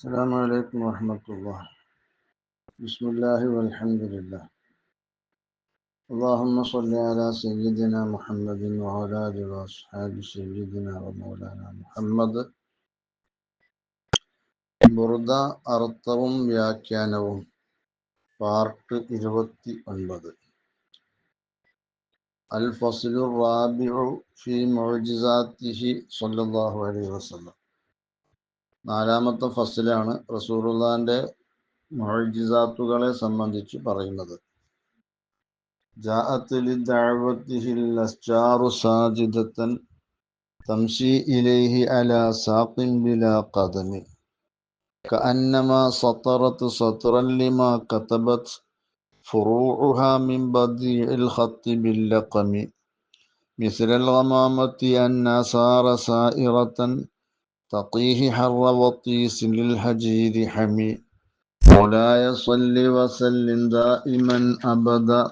السلام عليكم ورحمة الله بسم الله والحمد لله اللهم صل على سيدنا محمد وعلى آله وأصحاب سيدنا ومولانا محمد ബുറുദ അർത്ഥവും വ്യാഖ്യാനവും പാർട്ട് ഇരുപത്തി ഒൻപത് അൽ ഫസ്ലു റാബിഉ ഫി മുഅ്ജിസാത്തിഹി സ്വല്ലല്ലാഹു അലൈഹി വസല്ലം നാലാമത്തെ ഫസ്ലാണ് റസൂറുല്ലാന്റെ മുഅ്ജിസാത്തുകളെ സംബന്ധിച്ച് പറയുന്നത് جاءت لدعوته الأشجار ساجدة تمشي إليه على ساق بلا قدم كأنما سطرت سطرا لما كتبت فروعها من بديع الخط باللقم مثل الغمامة أن صار سائرة تقيه حر وطيس للحجير حمي مولاي صل وسلم دائما أبدا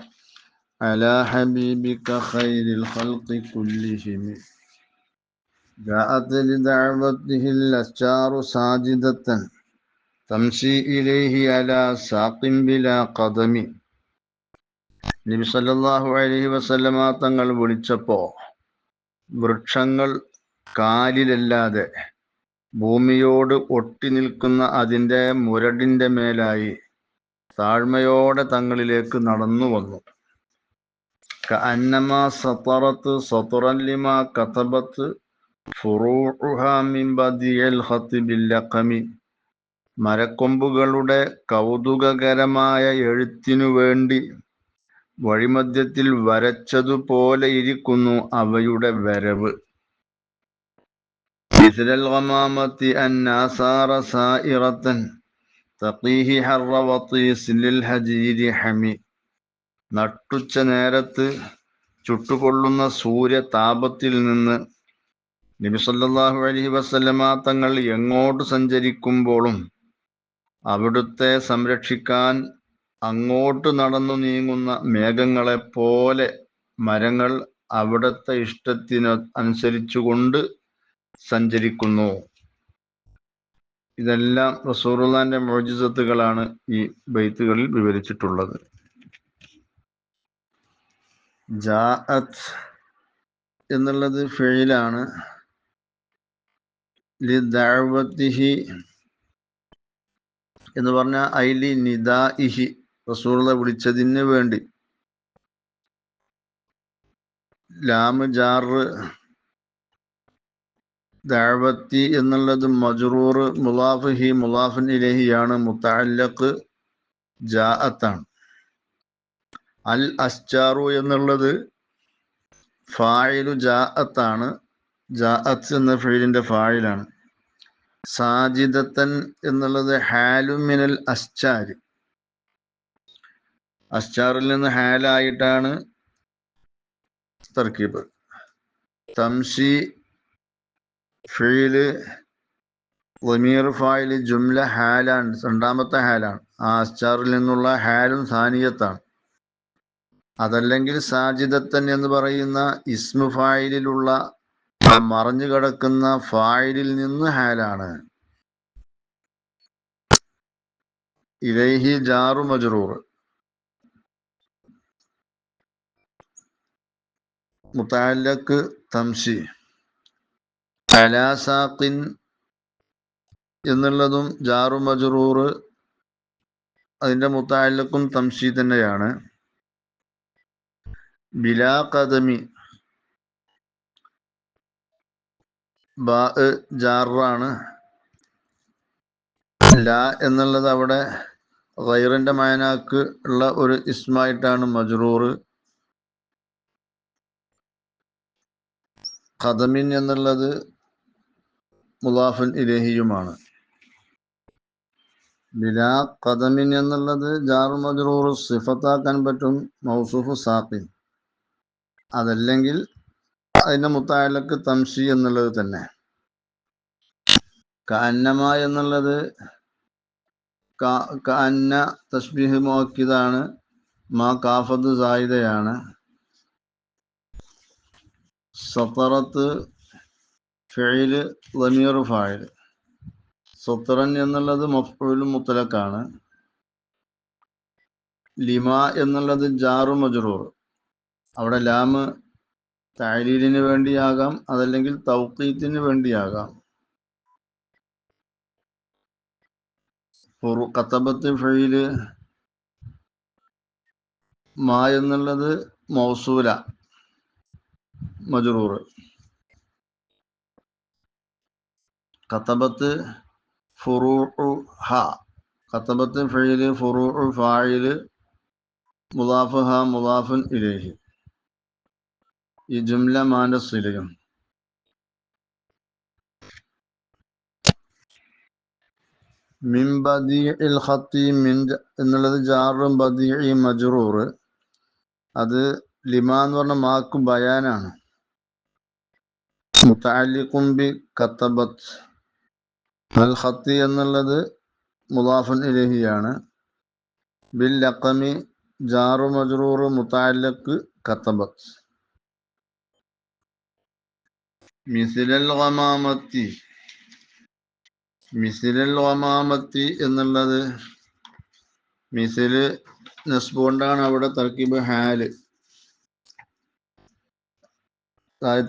على حبيبك خير الخلق كلهم جاءت لدعوته الأشجار ساجدة تمشي إليه على ساق بلا قدم നബി സല്ലല്ലാഹു അലൈഹി വസല്ലമ തങ്ങൾ വിളിച്ചപ്പോ വൃക്ഷങ്ങൾ കാലിലല്ലാതെ ഭൂമിയോട് ഒട്ടിനിൽക്കുന്ന അതിന്റെ മുരടിന്റെ മേലായി താഴ്മയോടെ തങ്ങളിലേക്ക് നടന്നു വന്നു. കഅന്നമ സത്തറത്ത് സത്തുറല്ലിമ കഥബത്ത് ഫുറൂഹാമിബിയൽഹത്തിബില്ലഖമി മരക്കൊമ്പുകളുടെ കൗതുകകരമായ എഴുത്തിനു വേണ്ടി വഴിമധ്യത്തിൽ വരച്ചതുപോലെ ഇരിക്കുന്നു അവയുടെ വരവ്. مثل الغمامة الناصار سائرة تقيه حر وطيس للهجير حمي നട്ടുച്ച നേരത്ത് ചുട്ടുകൊള്ളുന്ന സൂര്യതാപത്തിൽ നിന്ന് നബിസല്ലാഹു അലഹി വസ്ലമ തങ്ങൾ എങ്ങോട്ട് സഞ്ചരിക്കുമ്പോഴും അവിടുത്തെ സംരക്ഷിക്കാൻ അങ്ങോട്ട് നടന്നു നീങ്ങുന്ന മേഘങ്ങളെ പോലെ മരങ്ങൾ അവിടുത്തെ ഇഷ്ടത്തിന് അനുസരിച്ചുകൊണ്ട് സഞ്ചരിക്കുന്നു. ഇതെല്ലാം റസൂറുല്ലാന്റെ മോജിസത്തുകളാണ് ഈ ബൈത്തുകളിൽ വിവരിച്ചിട്ടുള്ളത്. ജാഅത്ത് എന്നുള്ളത് ഫെയിലാണ്. ലിദാവത്തിഹി എന്ന് പറഞ്ഞാൽ ഐലി നിദാഇഹി. റസൂറുള്ള വിളിച്ചതിന് വേണ്ടി. ലാമ് ജാറ് ദഅവത്തി എന്നുള്ളത് മജ്റൂർ മുലാഫിഹി മുലാഫൻ ഇലഹിയാണ് മുത്തഅല്ലഖ് ജാഅത്താണ്. അൽ അസ്ചാറു എന്നുള്ളത് ഫായിലു ജാഅത്താണ്. ജാഅത്ത് എന്ന ഫീലിന്റെ ഫായിലാണ്. സാജിദത്തൻ എന്നുള്ളത് ഹാലുമിനൽ അസ്ചാർ അസ്ചാറിൽ നിന്ന് ഹാലായിട്ടാണ് തർക്കീബ്. തംഷി ഫീൽ ലമീർ ഫായിൽ ജുംല ഹാലാണ് രണ്ടാമത്തെ ഹാലാണ്. ആ അസ്ചാറിൽ നിന്നുള്ള ഹാലും സാനിയത്താണ്. അതല്ലെങ്കിൽ സാജിദത്തൻ എന്ന് പറയുന്ന ഇസ്മു ഫായിലുള്ള മറഞ്ഞു കിടക്കുന്ന ഫായിലിൽ നിന്ന് ഹാലാണ്. ഇലൈഹി ജാറു മജ്റൂർ. മുത്താലക്ക് തംഷി. അലാസാഖിൻ എന്നുള്ളതും ജാറു മജ്റൂർ അതിന്റെ മുത്താലക്കും തംശി തന്നെയാണ്. ബിലാ കദമി ബാ ജാറാണ്. ലാ എന്നുള്ളത് അവിടെ ഗൈറിന്റെ മായനാക്ക് ഉള്ള ഒരു ഇസ്മായിട്ടാണ് മജ്റൂർ. ഖദമിൻ എന്നുള്ളത് മുലാഫൻ ഇലേഹിയുമാണ്. ബിലാ ഖദമിൻ എന്നുള്ളത് ജാറു മജ്റൂർ സിഫത്താക്കാൻ പറ്റും മൗസൂഫ് സാഖിൻ. അതല്ലെങ്കിൽ അതിന്റെ മുത്തായാലക്ക് തംഷി എന്നുള്ളത് തന്നെ. കാന്നമ എന്നുള്ളത് കാന്ന തസ്ബീഹ് മോക്കിതാണ് മാ കാഫത്ത് സായിദയാണ്. സത്തറത്ത് ഫെയിൽ ലമീർ ഫായിൽ സുത്തറൻ എന്നുള്ളത് മഫ്ഊലും മുത്തലക്കാണ്. ലിമ എന്നുള്ളത് ജാറു മജ്റൂർ. അവിടെ ലാമ് താലീലിന് വേണ്ടിയാകാം അതല്ലെങ്കിൽ തൗക്കീത്തിന് വേണ്ടിയാകാം. കത്തബത്ത് ഫെയിൽ മാ എന്നുള്ളത് മൗസൂല മജ്റൂർ. കത്തബത്ത് ഫുറൂ ഹ. കത്തബത്ത് ഫെയിൽ ഫുറൂ ഫായിൽ മുദാഫ് ഹ മുദാഫുൻ ഇലേഹി. ഈ ജുംല മാന്റെ മിൻ മിൻ ബദീഇൽ ഹത്തി മിൻ എന്നുള്ളത് ജാറും ബദി മജ്റൂർ. അത് ലിമാ എന്ന് പറഞ്ഞ മാക്കും ബയാനാണ്. മുത്താലിക്കുംബി കത്തബത്ത് അൽ ഖത്തി എന്നുള്ളത് മുദാഫുൻ ഇലഹിയാണ്. ബിൽ അക്കമി ജാറു മജ്റൂർ മുത്താലക്ക് കത്തബത്ത് മിസിലൽ ഗമാമത്തി മിസിലൽ ഗമാമത്തി എന്നുള്ളത് മിസിൽ നസ്ബ് കൊണ്ടാണ് അവിടെ തർക്കീബ് ഹാൽ.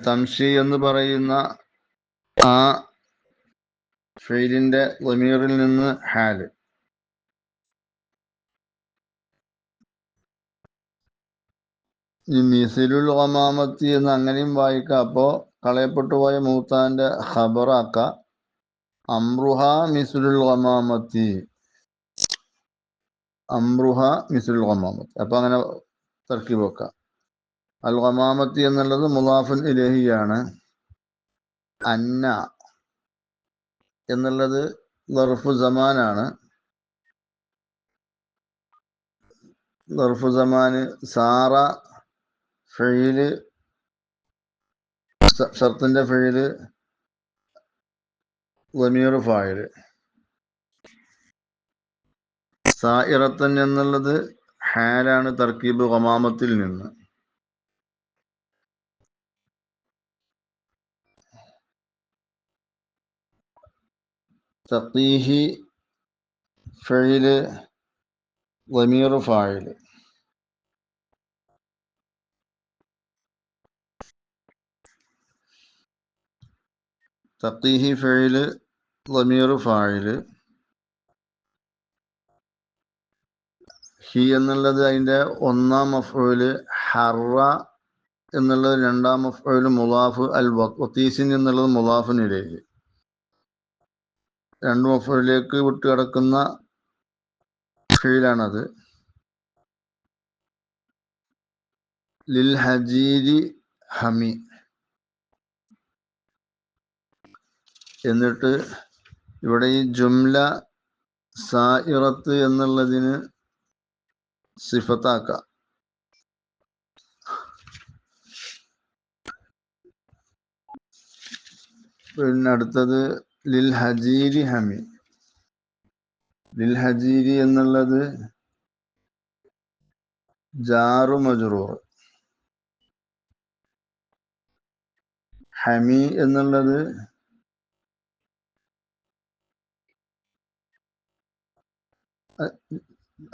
തംഷി എന്ന് പറയുന്ന ആ ഫെയിലിന്റെ ലമീറിൽ നിന്ന് ഹാൽ. ഈ മിസിലുൽ ഒമാമത്തി എന്ന് അങ്ങനെയും വായിക്കാം. അപ്പോ കളയപ്പെട്ടു പോയ മൂത്താന്റെ ഖബറാക്ക. അമ്രുഹ മിസുലുൽ ഒമാമത്തി. അമ്രുഹ മിസുലുൽ ഒമാമത്തി. അപ്പൊ അങ്ങനെ തർക്കി വെക്കാം. അൽ ഒമാമത്തി എന്നുള്ളത് മുലാഫുൻ ഇലഹിയാണ്. അന്ന എന്നുള്ളത് ദർഫു സമാനാണ്. ദർഫു സമാന് സാറ ഫെയിൽ ഷർത്തിന്റെ ഫെയിൽ വമീർ ഫായിൽ. സായിറത്തൻ എന്നുള്ളത് ഹാലാണ് തർക്കീബ് ഗമാമത്തിൽ നിന്ന്. തഖീഹി ഫെയിൽ ضمير فاعل تقيه فعل ضمير فاعل ഹി എന്നുള്ളത് അതിന്റെ ഒന്നാം മഫ്ഊൽ ഹറ എന്നുള്ളത് രണ്ടാം മഫ്ഊൽ മുലാഫ് അൽ വത്തീസിൻ എന്നുള്ളത് മുലാഫിനിലേക്ക് രണ്ട് മുപ്പതിലേക്ക് വിട്ട് കിടക്കുന്ന ഫീലാണത് ലിൽ ഹജീരി ഹമി എന്നിട്ട് ഇവിടെ ഈ ജുംല സായിറത്ത് എന്നുള്ളതിന് സിഫത്താക്ക. പിന്നെ അടുത്തത് ലിൽ ഹജീരി ഹമി. ലിൽഹജീരി എന്നുള്ളത് ജാറു മജുറൂർ. ഹമി എന്നുള്ളത്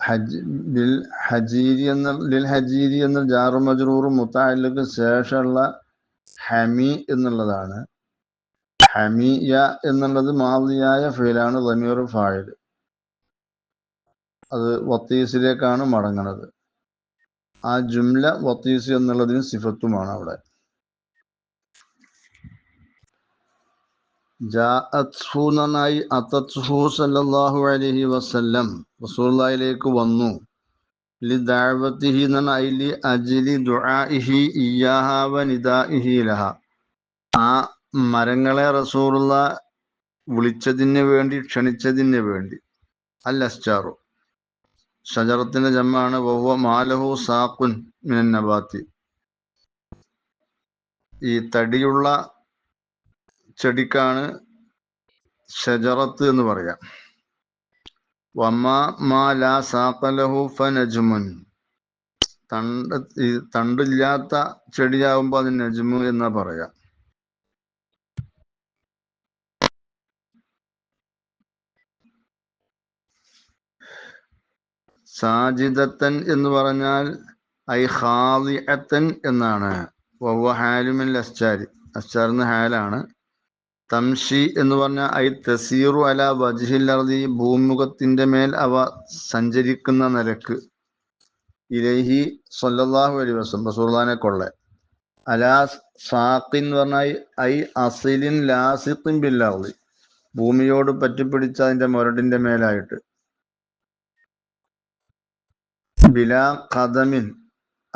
ഹജ് ലിൽ ഹജീരി എന്ന ലിൽ ഹജീരി എന്ന ജാറു മജറൂർ മുത്താലിക്ക് ശേഷമുള്ള ഹമി എന്നുള്ളതാണ്. ഹമിയ എന്നുള്ളത് മാതിയായ ഫീലാണ് വമീർ ഫായിൽ. അത് വത്തീസിലേക്കാണ് മടങ്ങുന്നത് ആ ജുംല വത്തീസ് എന്നുള്ളതിന് സിഫത്തുമാണ് അവിടെ. സല്ലല്ലാഹു അലൈഹി വസല്ലം വന്നു. ലി ദഅവത്തിഹി ലി ദുആഇഹി വ നിദാഇഹി ലഹ. ആ മരങ്ങളെ റസൂറുള്ള വിളിച്ചതിന് വേണ്ടി ക്ഷണിച്ചതിന് വേണ്ടി. അൽ അസ്റ്റാറു ഷജറത്തിന്റെ ജമ്മാണ് വവ്വ മാലഹു സാഖുൻ മിനൻ നബാത്തി. ഈ തടിയുള്ള ചെടിക്കാണ് ഷജറത്ത് എന്ന് പറയാം. വമ്മ മാ ലാ സാഖലഹു ഫനജ്മുൻ. തണ്ട് തണ്ടില്ലാത്ത ചെടിയാവുമ്പോൾ അത് നജ്മു എന്നാ പറയാം. സാജിദത്തൻ എന്ന് പറഞ്ഞാൽ ഐ ഖാദിഅത്തൻ എന്നാണ്. വവ്വ അസ്ചാരി അസ്ചാർ ഹാലാണ്. തംഷി എന്ന് പറഞ്ഞാൽ ഐ തസീറു അല വജ്ഹില്ലർദി ഭൂമുഖത്തിന്റെ മേൽ അവ സഞ്ചരിക്കുന്ന നിലയ്ക്ക് ഇലഹി സൊല്ലാഹു അലൈഹി വസല്ലം റസൂലുള്ളാഹിനെ കൊള്ളെ. അലാ സാഖിൻ എന്ന് പറഞ്ഞാൽ ഐ അസിലിൻ ലാസിഖിൻ ബില്ലർദി ഭൂമിയോട് പറ്റിപ്പിടിച്ച അതിന്റെ മുരടിന്റെ മേലായിട്ട്. ബിലാ ഖദമിൻ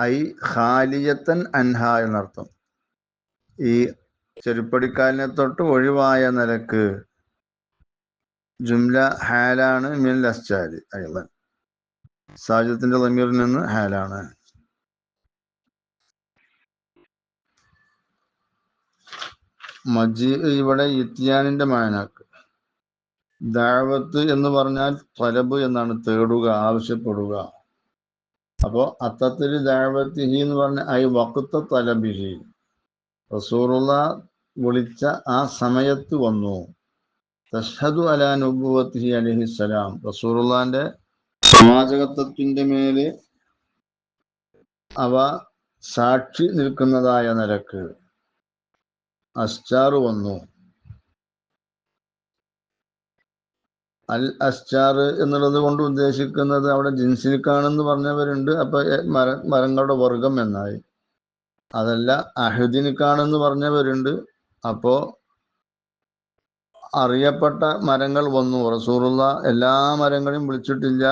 ഐ ഖാലിയത്തൻ അൻഹ എന്നർത്ഥം. ഈ ചെരുപ്പടിക്കാലിനെ തൊട്ട് ഒഴിവായ നിലയ്ക്ക് ജുംല ഹാലാണ് മിൻ ലസ്ചാരി അയ്യൻ സാജിദത്തിന്റെ തമീറിൽ നിന്ന് ഹാലാണ്. മജി ഇവിടെ ഇത്തിയാനിന്റെ മാനാക്ക്. ദാവത്ത് എന്ന് പറഞ്ഞാൽ തലബ് എന്നാണ് തേടുക ആവശ്യപ്പെടുക. അപ്പോ അത്തത്തിൽ ദാവത്തിഹി എന്ന് പറഞ്ഞ ഐ വക്കുത്ത തലബിഹി റസൂറുള്ള വിളിച്ച ആ സമയത്ത് വന്നു. തഷ്ഹദു അലാ നുബുവത്തിഹി അലഹിസ്സലാം റസൂറുള്ളാന്റെ സമാജകത്വത്തിന്റെ മേൽ അവ സാക്ഷി നിൽക്കുന്നതായ നിലയ്ക്ക് അസ്റ്റാർ വന്നു. അൽ അസ്ചാർ എന്നുള്ളത് കൊണ്ട് ഉദ്ദേശിക്കുന്നത് അവിടെ ജിൻസിനിക്കാണെന്ന് പറഞ്ഞവരുണ്ട്. അപ്പൊ മര മരങ്ങളുടെ വർഗം എന്നായി. അതല്ല അഹുദിനിക്കാണെന്ന് പറഞ്ഞവരുണ്ട്. അപ്പോ അറിയപ്പെട്ട മരങ്ങൾ വന്നു. റസൂറുള്ള എല്ലാ മരങ്ങളെയും വിളിച്ചിട്ടില്ല.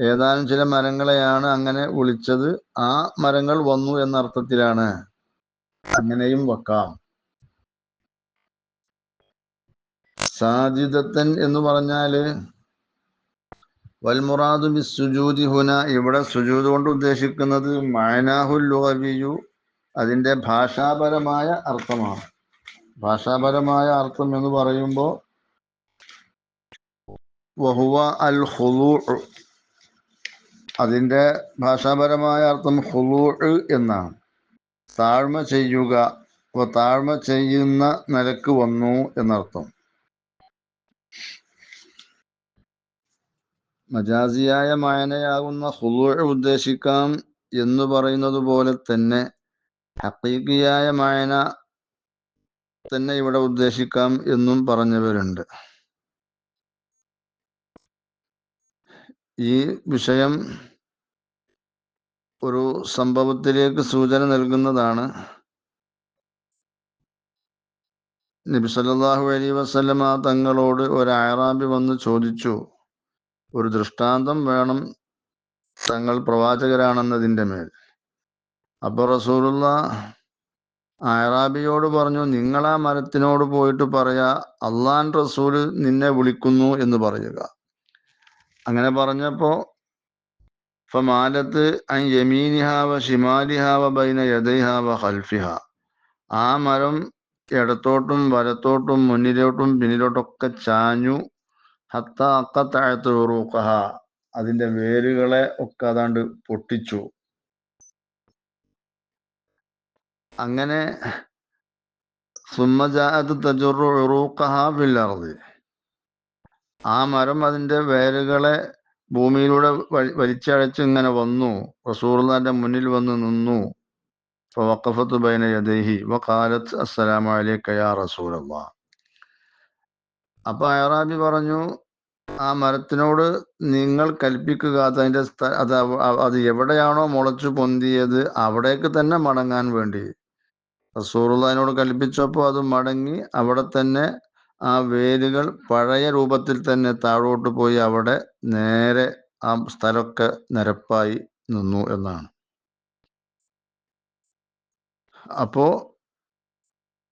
ഏതാനും ചില മരങ്ങളെയാണ് അങ്ങനെ വിളിച്ചത്. ആ മരങ്ങൾ വന്നു എന്ന അർത്ഥത്തിലാണ് അങ്ങനെയും വെക്കാം. സാജിദത്തൻ എന്ന് പറഞ്ഞാൽ വൽമുറാദു ബി സുജൂദി ഹുന. ഇവിടെ സുജൂദ് കൊണ്ട് ഉദ്ദേശിക്കുന്നത് മായനാഹുൽ ലുഗവിയു അതിന്റെ ഭാഷാപരമായ അർത്ഥമാണ്. ഭാഷാപരമായ അർത്ഥം എന്ന് പറയുമ്പോൾ വഹുവ അൽ ഹുലൂ അതിന്റെ ഭാഷാപരമായ അർത്ഥം ഹുലൂ എന്നാണ്. താഴ്മ ചെയ്യുക താഴ്മ ചെയ്യുന്ന നിലയ്ക്ക് വന്നു എന്നർത്ഥം. മജാസിയായ മായനയാകുന്ന ഹുലു ഉദ്ദേശിക്കാം എന്ന് പറയുന്നത് പോലെ തന്നെ ഹക്കീക്കിയായ മായന തന്നെ ഇവിടെ ഉദ്ദേശിക്കാം എന്നും പറഞ്ഞവരുണ്ട്. ഈ വിഷയം ഒരു സംഭവത്തിലേക്ക് സൂചന നൽകുന്നതാണ്. നബി സല്ലല്ലാഹു അലൈഹി വസല്ലമ തങ്ങളോട് ഒരു ആറാബി വന്ന് ചോദിച്ചു ഒരു ദൃഷ്ടാന്തം വേണം തങ്ങൾ പ്രവാചകരാണെന്നതിന്റെ മേൽ. അപ്പൊ റസൂലുള്ള അയറാബിയോട് പറഞ്ഞു നിങ്ങൾ ആ മരത്തിനോട് പോയിട്ട് പറയാ അള്ളാൻ റസൂൽ നിന്നെ വിളിക്കുന്നു എന്ന് പറയുക. അങ്ങനെ പറഞ്ഞപ്പോ ഫമാലത്ത് അൻ യമീനിഹാവ ഷിമാലിഹാവ ബൈന യദൈഹാവ ഹൽഫിഹ ആ മരം ഇടത്തോട്ടും വലത്തോട്ടും മുന്നിലോട്ടും പിന്നിലോട്ടൊക്കെ ചാഞ്ഞു ഹത്ത അക്കത്താഴത്ത് ഉറൂക്കഹ അതിന്റെ വേരുകളെ ഒക്കെ അതാണ്ട് പൊട്ടിച്ചു. അങ്ങനെ അർദി. ആ മരം അതിന്റെ വേരുകളെ ഭൂമിയിലൂടെ വലി- വലിച്ചഴച്ച് ഇങ്ങനെ വന്നു. റസൂർദാന്റെ മുന്നിൽ വന്ന് നിന്നു. ഫവഖഫത്ത് ബൈന യദൈഹി. വഖാലത്ത് അസ്സലാമു അലൈക യാ റസൂലല്ലാഹ് അപ്പൊ അയറാബി പറഞ്ഞു ആ മരത്തിനോട് നിങ്ങൾ കൽപ്പിക്കുക. അതിന്റെ സ്ഥ- അത് അത് എവിടെയാണോ മുളച്ചു പൊന്തിയത് അവിടേക്ക് തന്നെ മടങ്ങാൻ വേണ്ടി. റസൂറുള്ളതിനോട് കൽപ്പിച്ചപ്പോൾ അത് മടങ്ങി അവിടെ തന്നെ ആ വേരുകൾ പഴയ രൂപത്തിൽ തന്നെ താഴോട്ട് പോയി അവിടെ നേരെ ആ സ്ഥലമൊക്കെ നിരപ്പായി നിന്നു എന്നാണ്. അപ്പോ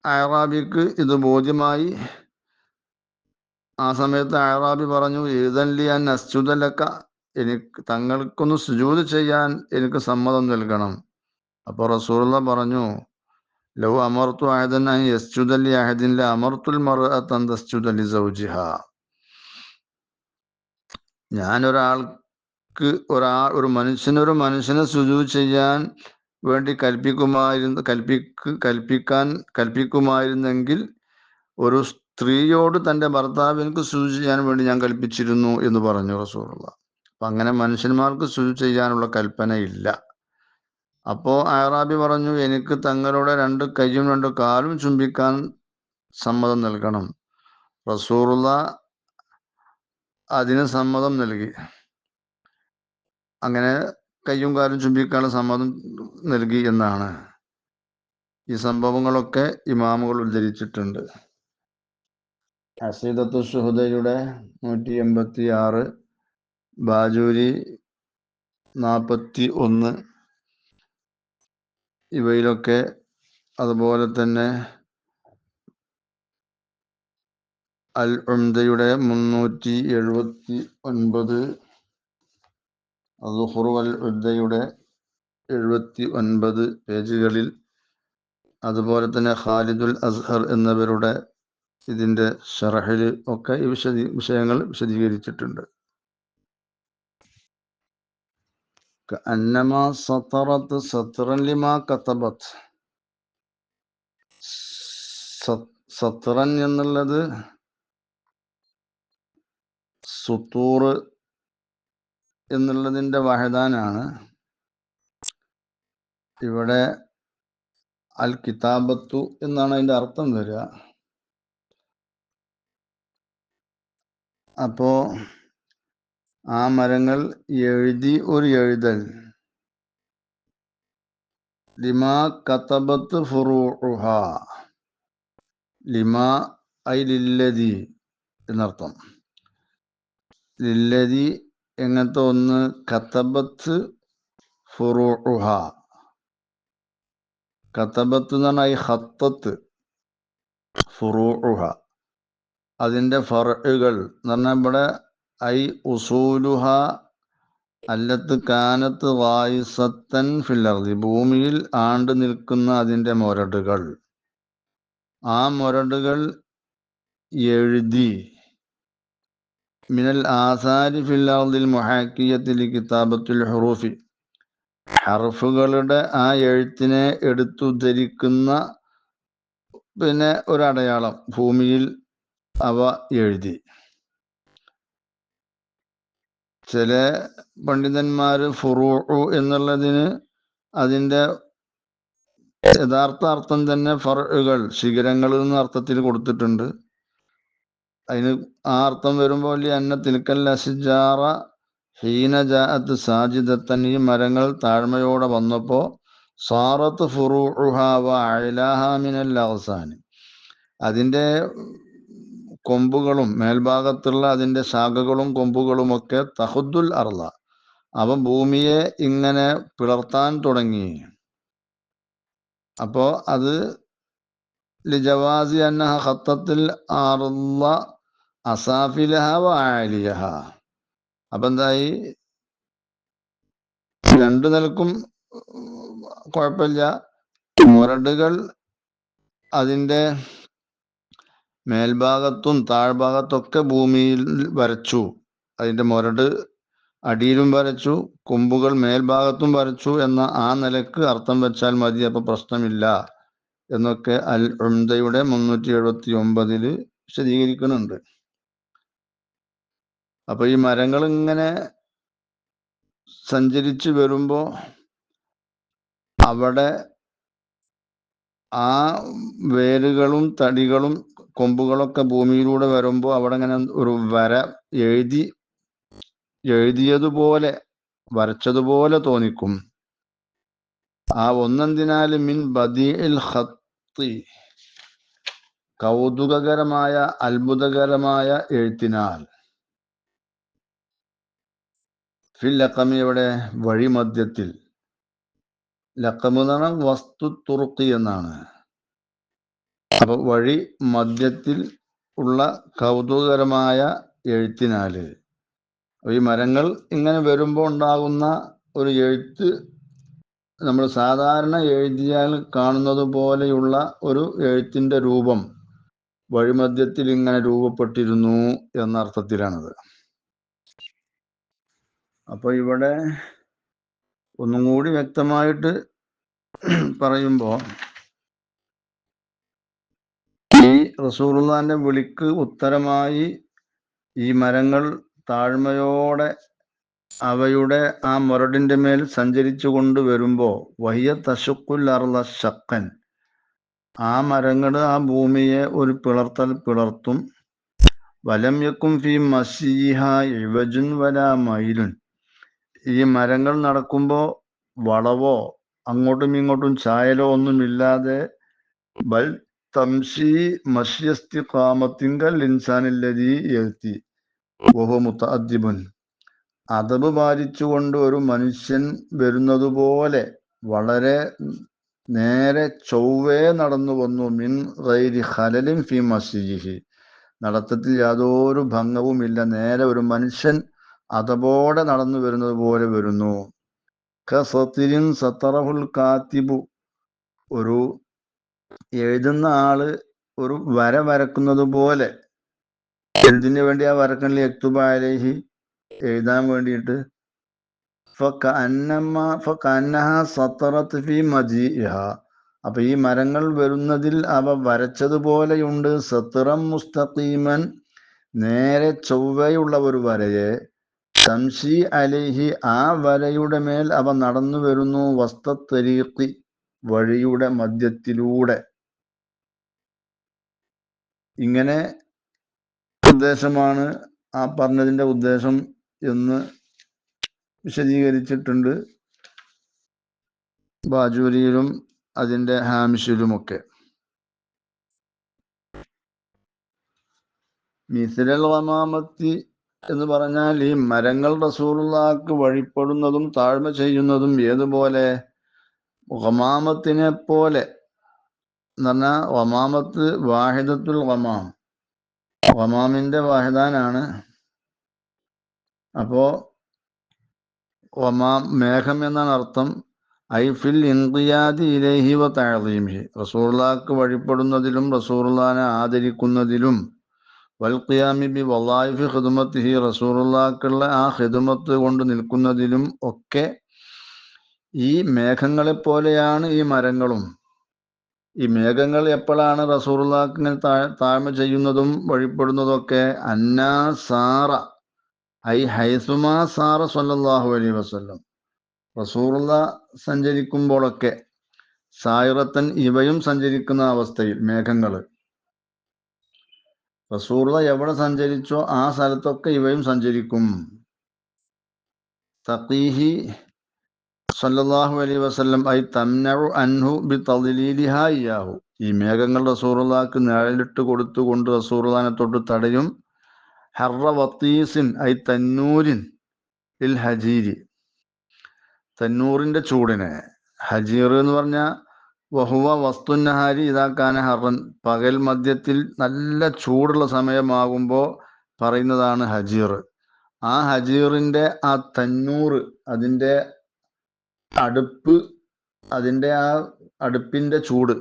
അയറാബിക്ക് ഇത് ബോധ്യമായി. ആ സമയത്ത് അയറാബി പറഞ്ഞു ഏതല്ലി അൻ അസ്ജുദലക്ക എനിക്ക് തങ്ങൾക്കൊന്ന് സുജൂത് ചെയ്യാൻ എനിക്ക് സമ്മതം നൽകണം. അപ്പൊ റസൂള്ള പറഞ്ഞു ലവ് അമർത്തു ആയതൻ അൻ യസ്ജുദലി അഹദിന്റെ അമർത്തുൽ മർഅത്തൻ തസ്ജുദലി സൗജിഹ. ഞാനൊരാൾക്ക് ഒരാ ഒരു മനുഷ്യനൊരു മനുഷ്യനെ സുജു ചെയ്യാൻ വേണ്ടി കൽപ്പിക്കുമായിരുന്നു കൽപ്പിക്ക് കൽപ്പിക്കാൻ കൽപ്പിക്കുമായിരുന്നെങ്കിൽ ഒരു സ്ത്രീയോട് തന്റെ ഭർത്താവിനക്ക് എനിക്ക് ചെയ്യാൻ വേണ്ടി ഞാൻ കൽപ്പിച്ചിരുന്നു എന്ന് പറഞ്ഞു റസൂറുള്ള അപ്പം അങ്ങനെ മനുഷ്യന്മാർക്ക് സുജു ചെയ്യാനുള്ള കൽപ്പനയില്ല. അപ്പോൾ അയറാബി പറഞ്ഞു എനിക്ക് തങ്ങളുടെ രണ്ട് കൈയും രണ്ട് കാലും ചുംബിക്കാൻ സമ്മതം നൽകണം. റസൂറുള്ള അതിന് സമ്മതം നൽകി. അങ്ങനെ കയ്യും കാലും ചുംബിക്കാനുള്ള സമ്മതം നൽകി എന്നാണ്. ഈ സംഭവങ്ങളൊക്കെ ഇമാമുകൾ ഉദ്ധരിച്ചിട്ടുണ്ട്. അസീദത്തു ഷുഹദയുടെ നൂറ്റി എൺപത്തി ആറ് ബാജൂരി നാൽപ്പത്തി ഒന്ന് ഇവയിലൊക്കെ അതുപോലെ തന്നെ അൽ ഉംദയുടെ മുന്നൂറ്റി എഴുപത്തി ഒൻപത് അൽഹുറു അൽ ഉദ്ദയുടെ എഴുപത്തി ഒൻപത് പേജുകളിൽ അതുപോലെ തന്നെ ഖാലിദുൽ അസ്ഹർ എന്നിവരുടെ ഇതിന്റെ ഷറഹിൽ ഒക്കെ ഈ വിശദീ വിഷയങ്ങൾ വിശദീകരിച്ചിട്ടുണ്ട്. സത്തറൻ ലിമാ സത്തറൻ എന്നുള്ളത് സുത്തൂർ എന്നുള്ളതിന്റെ വഹദാനാണ്. ഇവിടെ അൽ കിതാബത്തു എന്നാണ് അതിന്റെ അർത്ഥം വരിക. അപ്പോ ആ മരങ്ങൾ എഴുതി ഒരു എഴുതൽ. ലിമാ കത്തബത്ത് ഫുറൂഹ ലിമാ ഐ ലില്ലതി എന്നർത്ഥം. ലില്ലതി എങ്ങനത്തെ ഒന്ന്? കത്തബത്ത് ഫുറൂഹ കത്തബത്ത് എന്ന് പറഞ്ഞാൽ ഈ ഹത്തത്ത്. ഫുറൂഹ അതിന്റെ ഫറുകൾ എന്ന് പറഞ്ഞാൽ ഇവിടെ ഐ ഉസൂലുഹ അല്ലത്ത് കാനത്ത് വായുസത്തൻ ഫില്ലർദി. ഭൂമിയിൽ ആണ്ട് നിൽക്കുന്ന അതിന്റെ മുരടുകൾ. ആ മുരടുകൾ എഴുതി. മിനൽ ആസാരി ഫില്ലർദിൽ മൊഹാക്കിയത്തിൽ കിതാബത്തുൽ ഹുറൂഫി. ഹർഫുകളുടെ ആ എഴുത്തിനെ എടുത്തുദ്ധരിക്കുന്ന പിന്നെ ഒരടയാളം. ഭൂമിയിൽ അവ എഴുതി. ചില പണ്ഡിതന്മാർ ഫുറൂ എന്നുള്ളതിന് അതിന്റെ യഥാർത്ഥ അർത്ഥം തന്നെ ഫറുകൾ ശിഖരങ്ങൾ എന്ന അർത്ഥത്തിൽ കൊടുത്തിട്ടുണ്ട്. അതിന് ആ അർത്ഥം വരുമ്പോൾ അന്ന തിൽക്കൽ അസിജാറ ഹീന ജാഅത്ത് സാജിദത്തൻ ഈ മരങ്ങൾ താഴ്മയോടെ വന്നപ്പോ സാറത്ത് ഫുറൂഹാവ വ അലാഹ മിനൽ അവസാനി അതിന്റെ കൊമ്പുകളും മേൽഭാഗത്തുള്ള അതിന്റെ ശാഖകളും കൊമ്പുകളും ഒക്കെ തഹുദ്ദുൽ അർള. അവ ഭൂമിയെ ഇങ്ങനെ പിളർത്താൻ തുടങ്ങി. അപ്പോ അത് ലിജവാസി അന്നഹ ഖത്തത്തിൽ അർള അസാഫിലഹ വാലിയഹ അപ്പൊ എന്തായി? രണ്ടു നിലക്കും കുഴപ്പമില്ല. മുരടുകൾ അതിന്റെ മേൽഭാഗത്തും താഴ്ഭാഗത്തൊക്കെ ഭൂമിയിൽ വരച്ചു. അതിന്റെ മുരട് അടിയിലും വരച്ചു കൊമ്പുകൾ മേൽഭാഗത്തും വരച്ചു എന്ന ആ നിലയ്ക്ക് അർത്ഥം വെച്ചാൽ മതി അപ്പൊ പ്രശ്നമില്ല എന്നൊക്കെ അൽ ഉംദയുടെ മുന്നൂറ്റി എഴുപത്തി ഒമ്പതിൽ വിശദീകരിക്കുന്നുണ്ട്. അപ്പൊ ഈ മരങ്ങൾ ഇങ്ങനെ സഞ്ചരിച്ചു വരുമ്പോ അവിടെ ആ വേരുകളും തടികളും കൊമ്പുകളൊക്കെ ഭൂമിയിലൂടെ വരുമ്പോൾ അവിടെ ഇങ്ങനെ ഒരു വര എഴുതി എഴുതിയതുപോലെ വരച്ചതുപോലെ തോന്നിക്കും. ആ ഒന്നെന്തിനാല് മിൻ ബദീൽ ഹത്തി കൗതുകകരമായ അത്ഭുതകരമായ എഴുത്തിനാൽ. ഫിൽ ലക്കമിയുടെ വഴിമധ്യത്തിൽ. ലക്കമെന്ന് പറഞ്ഞാൽ വസ്തു തുറുക്കി എന്നാണ്. അപ്പൊ വഴി മധ്യത്തിൽ ഉള്ള കൗതുകകരമായ എഴുത്തിനാല്. ഈ മരങ്ങൾ ഇങ്ങനെ വരുമ്പോൾ ഉണ്ടാകുന്ന ഒരു എഴുത്ത് നമ്മൾ സാധാരണ എഴുതിയാൽ കാണുന്നത് പോലെയുള്ള ഒരു എഴുത്തിന്റെ രൂപം വഴിമധ്യത്തിൽ ഇങ്ങനെ രൂപപ്പെട്ടിരുന്നു എന്ന അർത്ഥത്തിലാണത് അപ്പൊ ഇവിടെ ഒന്നും കൂടി വ്യക്തമായിട്ട് പറയുമ്പോൾ റസൂലുള്ളാന്റെ വിളിക്ക് ഉത്തരമായി ഈ മരങ്ങൾ താഴ്മയോടെ അവയുടെ ആ മുരടിന്റെ മേൽ സഞ്ചരിച്ചു കൊണ്ട് വരുമ്പോ വഹിയ തശുക്കുൽ അർള ശക്കൻ. ആ മരങ്ങൾ ആ ഭൂമിയെ ഒരു പിളർത്തൽ പിളർത്തും. വലം യക്കും ഫി മസീഹ ഇവജുൻ വല മയിലുൻ. ഈ മരങ്ങൾ നടക്കുമ്പോൾ വളവോ അങ്ങോട്ടും ഇങ്ങോട്ടും ചായലോ ഒന്നുമില്ലാതെ ബൽ തംഷി മഷ്യസ്തി കാമത്തിങ്കൽ ഇൻസാനില്ലതി എഴുത്തി. ഓഹോ മുത്തഅദ്ദിബുൻ അതബ് പാലിച്ചുകൊണ്ട് ഒരു മനുഷ്യൻ വരുന്നതുപോലെ വളരെ നേരെ ചൊവ്വേ നടന്നു വന്നു മിൻ റൈരി ഖലലിൻ ഫി മസിജിഹി നടത്തത്തിൽ യാതൊരു ഭംഗവുമില്ല. നേരെ ഒരു മനുഷ്യൻ അതപോടെ നടന്നു വരുന്നത് പോലെ വരുന്നു. കസത്തിരിൻ സത്തറഹുൽ കാത്തിബു. ഒരു എഴുതുന്ന ആൾ ഒരു വര വരക്കുന്നത് പോലെ. എന്തിനു വേണ്ടി ആ വരക്കണിൽ യക്തുബാലേഹി എഴുതാൻ വേണ്ടിയിട്ട്. അപ്പൊ ഈ മരങ്ങൾ വരുന്നതിൽ അവ വരച്ചതുപോലെയുണ്ട് സത്തിറം മുസ്തഖീമൻ നേരെ ചൊവ്വയുള്ള ഒരു വരയെ. സംശി അലിഹി ആ വരയുടെ മേൽ അവ നടന്നു വരുന്നു. വസ്തത്തരീഖി വഴിയുടെ മധ്യത്തിലൂടെ. ഇങ്ങനെ ഉദ്ദേശമാണ് ആ പറഞ്ഞതിന്റെ ഉദ്ദേശം എന്ന് വിശദീകരിച്ചിട്ടുണ്ട് ബാജൂരിയിലും അതിന്റെ ഹാമിഷിലുമൊക്കെ. മിസിലൽ വമാമത്തി എന്ന് പറഞ്ഞാൽ ഈ മരങ്ങൾ റസൂലുള്ളാക്ക് വഴിപ്പെടുന്നതും താഴ്മ ചെയ്യുന്നതും ഏതുപോലെ? വമാമത്തിനെ പോലെ എന്ന് പറഞ്ഞാൽ ഒമാമത്ത് വാഹിദത്തുൽ ഒമാം വമാമിന്റെ വാഹിദാനാണ്. അപ്പോ ഒമാം മേഘം എന്നാണ് അർത്ഥം. ഐഫിൽ ഇൻഖിയാദി ഇലൈഹി വ തഅളീമിഹി റസൂർലാക്ക് വഴിപ്പെടുന്നതിലും റസൂർലാനെ ആദരിക്കുന്നതിലും വൽഖിയാമി ബി വലായിഫി ഹിദുമത്ത് ഹി റസൂലുള്ളാഹിക്കുള്ള ആ ഹിദുമത്ത് കൊണ്ട് നിൽക്കുന്നതിലും ഒക്കെ ഈ മേഘങ്ങളെ പോലെയാണ് ഈ മരങ്ങളും. ഈ മേഘങ്ങൾ എപ്പോഴാണ് റസൂലുള്ളാഹിക്ക് ഇങ്ങനെ താഴ്മ ചെയ്യുന്നതും വഴിപ്പെടുന്നതും ഒക്കെ അന്നാ സാറ ഐ ഹൈസുമാ സാറ സല്ലാഹു അലൈ വസല്ലം. റസൂറുള്ള സഞ്ചരിക്കുമ്പോഴൊക്കെ സായിറത്തൻ ഇവയും സഞ്ചരിക്കുന്ന അവസ്ഥയിൽ മേഘങ്ങൾ. റസൂറുള്ള എവിടെ സഞ്ചരിച്ചോ ആ സ്ഥലത്തൊക്കെ ഇവയും സഞ്ചരിക്കും. തഖീഹി സല്ലല്ലാഹു അലൈ വസ്ലം ഐ തംനഉ അൻഹു ബി തലിലിഹായിയാഹു ഈ മേഘങ്ങൾ റസൂറുള്ളാക്ക് നിഴലിട്ട് കൊടുത്തുകൊണ്ട് റസൂറുള്ളാനെ തൊട്ട് തടയും. ഹർറ വത്തീസിൻ ഐ തന്നൂരിൻ ഇൽ ഹജീരി. തന്നൂറിന്റെ ചൂടിനെ. ഹജീർ എന്ന് പറഞ്ഞ വഹുവ വസ്തുന്നഹാരി ഇതാക്കാന ഹറൻ. പകൽ മധ്യത്തിൽ നല്ല ചൂടുള്ള സമയമാകുമ്പോൾ പറയുന്നതാണ് ഹജീർ. ആ ഹജീറിന്റെ ആ തന്നൂറ് അതിന്റെ അടുപ്പ് അതിന്റെ ആ അടുപ്പിന്റെ ചൂട്.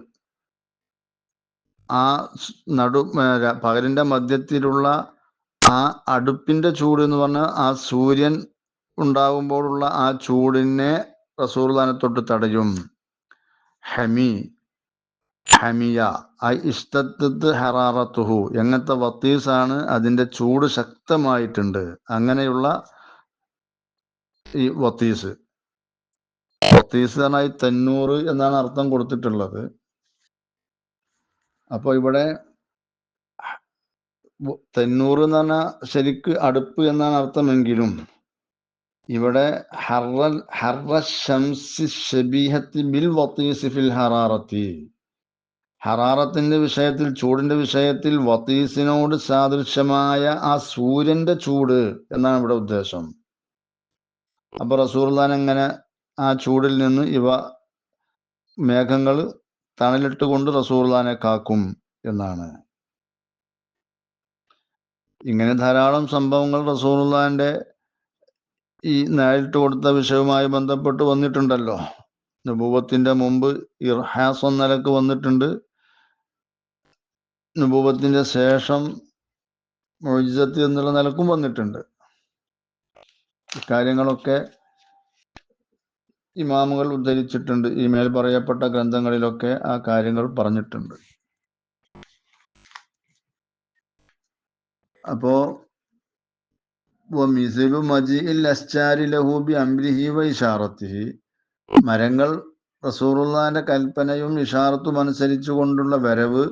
ആ നടു പകലിന്റെ മധ്യത്തിലുള്ള ആ അടുപ്പിന്റെ ചൂട് എന്ന് പറഞ്ഞാൽ ആ സൂര്യൻ ഉണ്ടാകുമ്പോഴുള്ള ആ ചൂടിനെ റസൂർദാനെ തൊട്ട് തടയും. ഹമി ഹമിയ ആ ഇഷ്ടത്ത് ഹറാറത്തുഹു. എങ്ങനത്തെ വത്തീസാണ് അതിന്റെ ചൂട് ശക്തമായിട്ടുണ്ട്. അങ്ങനെയുള്ള ഈ വത്തീസ്. വത്തീസ് തെന്നൂറ് എന്നാണ് അർത്ഥം കൊടുത്തിട്ടുള്ളത്. അപ്പൊ ഇവിടെ തെന്നൂറ് എന്ന് പറഞ്ഞാൽ ശരിക്ക് അടുപ്പ് എന്നാണ് അർത്ഥമെങ്കിലും ഇവിടെ ഹറൽ ഹറ ഫിൽ ഹറാറത്തി. ഹറാറത്തിന്റെ വിഷയത്തിൽ ചൂടിന്റെ വിഷയത്തിൽ വത്തീസിനോട് സാദൃശ്യമായ ആ സൂര്യന്റെ ചൂട് എന്നാണ് ഇവിടെ ഉദ്ദേശം. അപ്പൊ റസൂർദാൻ എങ്ങനെ ആ ചൂടിൽ നിന്ന് ഇവ മേഘങ്ങൾ തണലിട്ട് കൊണ്ട് റസൂർദാനെ കാക്കും എന്നാണ്. ഇങ്ങനെ ധാരാളം സംഭവങ്ങൾ റസൂർദാന്റെ ഈ നേരിട്ട് കൊടുത്ത വിഷയവുമായി ബന്ധപ്പെട്ട് വന്നിട്ടുണ്ടല്ലോ. നുപൂവത്തിന്റെ മുമ്പ് ഇർഹാസ് നിലയ്ക്ക് വന്നിട്ടുണ്ട്. നുപൂവത്തിന്റെ ശേഷം മൊഴിജത്ത് എന്നുള്ള നിലക്കും വന്നിട്ടുണ്ട്. ഇക്കാര്യങ്ങളൊക്കെ ഇമാമുകൾ ഉദ്ധരിച്ചിട്ടുണ്ട്. ഈ മേൽ പറയപ്പെട്ട ഗ്രന്ഥങ്ങളിലൊക്കെ ആ കാര്യങ്ങൾ പറഞ്ഞിട്ടുണ്ട്. അപ്പോ മരങ്ങൾ റസൂറുല്ലാന്റെ കൽപ്പനയും ഇഷാറത്തും അനുസരിച്ചു കൊണ്ടുള്ള വരവ്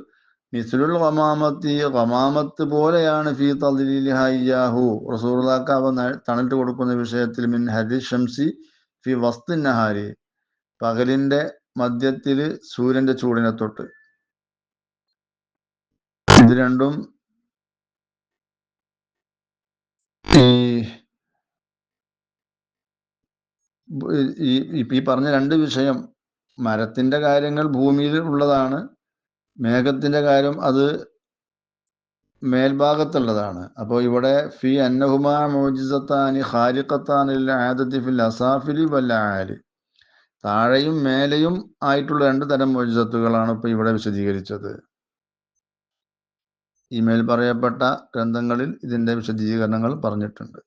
മിസ്ലുൽ ഖമാമത്തി ഖമാമത്ത് പോലെയാണ് ഫീ തദ്ലീലിഹയ്യാഹു റസൂറുല്ലാക്ക് അവ തണലിട്ട് കൊടുക്കുന്ന വിഷയത്തിൽ മിൻ ഹരി ഷംസി ഫി വസ്തു നഹാരി പകലിന്റെ മധ്യത്തിൽ സൂര്യന്റെ ചൂടിനെ തൊട്ട്. ഇത് രണ്ടും ഈ ഈ പറഞ്ഞ രണ്ട് വിഷയം മരത്തിന്റെ കാര്യങ്ങൾ ഭൂമിയിൽ ഉള്ളതാണ് മേഘത്തിന്റെ കാര്യം അത് മേൽഭാഗത്തുള്ളതാണ്. അപ്പോൾ ഇവിടെ ഫി അന്നഹുമാ മോജിസത്താനി ഫിൽ അസാഫിലി വല്ല ആലി താഴെയും മേലെയും ആയിട്ടുള്ള രണ്ട് തരം മോജിസത്തുകളാണ് ഇപ്പോൾ ഇവിടെ വിശദീകരിച്ചത്. ഈ മേൽ പറയപ്പെട്ട ഗ്രന്ഥങ്ങളിൽ ഇതിന്റെ വിശദീകരണങ്ങൾ പറഞ്ഞിട്ടുണ്ട്.